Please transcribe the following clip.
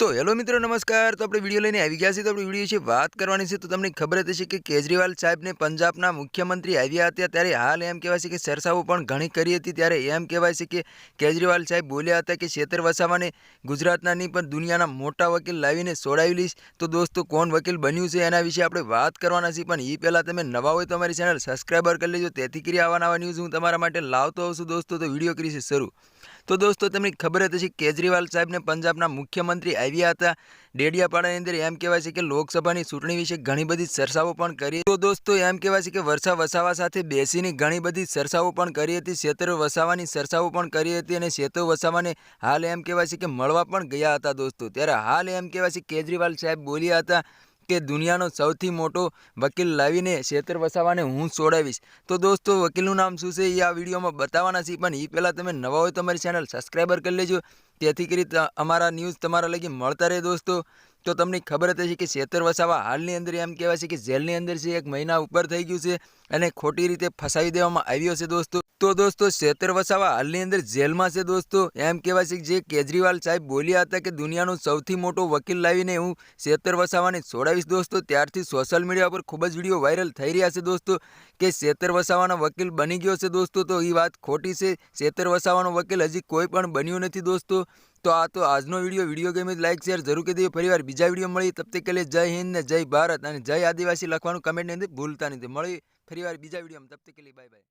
તો હેલો મિત્રો, નમસ્કાર. તો આપણે વીડિયો લઈને આવી ગયા છીએ. તો આપણે વીડિયો છે વાત કરવાની છે. તો તમને ખબર છે કે કેજરીવાલ સાહેબને પંજાબના મુખ્યમંત્રી આવ્યા હતા. ત્યારે હાલ એમ કહેવાય છે કે સરસાઓ પણ ઘણી કરી હતી. ત્યારે એમ કહેવાય છે કે કેજરીવાલ સાહેબ બોલ્યા હતા કે શેતર વસાવાને ગુજરાતના નહીં, પણ દુનિયાના મોટા વકીલ લાવીને છોડાવી લઈશ. તો દોસ્તો, કોણ વકીલ બન્યું છે એના વિશે આપણે વાત કરવાના છીએ. પણ એ પહેલાં તમે નવા હોય તો અમારી ચેનલ સબસ્ક્રાઈબર કરી લેજો. તેથી કરી આવા નવા ન્યૂઝ હું તમારા માટે લાવતો હોઉં છું દોસ્તો. તો વીડિયો કરીશ શરૂ. તો દોસ્તો, તમને ખબર હતી કેજરીવાલ સાહેબને પંજાબના મુખ્યમંત્રી આવ્યા હતા. ડેડિયાપાડાની અંદર એમ કહેવાય છે કે લોકસભાની ચૂંટણી વિશે ઘણી બધી ચર્ચાઓ પણ કરી. તો દોસ્તો, એમ કહેવાય છે કે વર્ષા વસાવા સાથે બેસીને ઘણી બધી ચર્ચાઓ પણ કરી હતી. શેતરો વસાવાની ચર્ચાઓ પણ કરી હતી અને શેતો વસાવાને હાલ એમ કહેવાય છે કે મળવા પણ ગયા હતા દોસ્તો. ત્યારે હાલ એમ કહેવાય છે કેજરીવાલ સાહેબ બોલ્યા હતા કે દુનિયાનો સૌથી મોટો વકીલ લાવીને છેતર વસાવાને હું છોડાવીશ તો દોસ્તો, વકીલનું નામ શું છે એ આ વિડીયોમાં બતાવવાના છે, પણ એ પહેલાં તમે નવા હોય તો અમારી ચેનલ સબસ્ક્રાઈબર કરી લેજો. તેથી કરી અમારા ન્યૂઝ તમારા લગી મળતા રહે દોસ્તો. તો તમને ખબર હશે કે શેતર વસાવા હાલની અંદર એમ કહેવાય છે કે જેલની અંદર છે, એક મહિના ઉપર થઈ ગયું છે અને ખોટી રીતે ફસાવી દેવામાં આવ્યો છે દોસ્તો. તો દોસ્તો શેતર વસાવા હાલની અંદર જેલમાં છે દોસ્તો. એમ કહેવાય છે કે જે કેજરીવાલ સાહેબ બોલ્યા હતા કે દુનિયાનો સૌથી મોટો વકીલ લાવીને હું શેતર વસાવાને છોડાવીશ દોસ્તો. ત્યારથી સોશિયલ મીડિયા પર ખૂબ જ વીડિયો વાયરલ થઈ રહ્યા છે દોસ્તો કે શેતર વસાવાના વકીલ બની ગયો છે દોસ્તો. તો એ વાત ખોટી છે. શેતર વસાવાનો વકીલ હજી કોઈ પણ બન્યું નથી દોસ્તો. તો આ તો આજનો વીડિયો વીડિયો ગમે લાઈક શેર જરૂર કરી દઈએ ફરીવાર બીજા વીડિયો મળી તબ તક જય હિન્દ ને જય ભારત અને જય આદિવાસી લખવાનું કમેન્ટની અંદર ભૂલતા નથી મળી ફરીવાર બીજા વિડીયોમાં તબ તક બાય બાય